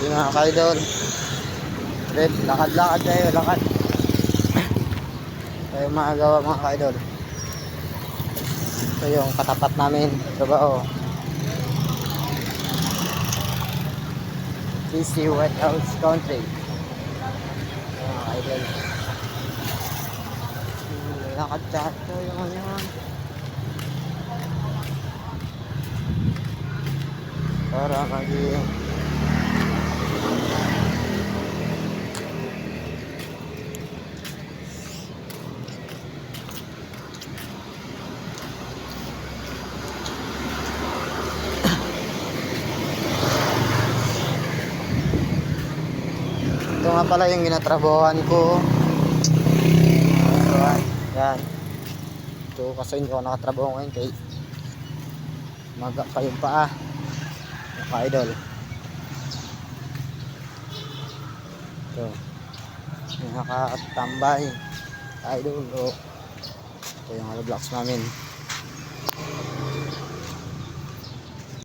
Yung mga kaidol. Red, lakad-lakad tayo, lakad. Tayo mga gawa mga kaidol. Ito yung katapat namin. Trabaho. DC White House Country. Mga kaidol. Hmm, Lakad tayo yung yan. Para maging Ito nga pala yung ginatrabahoan ko. Yan. Yan. Ito kasi hindi ako nakatrabaho ngayon kay maga pa yung paa. Mga idol. Ito. Yung nakatambay. Idol. Oh. Ito yung hollow blocks namin.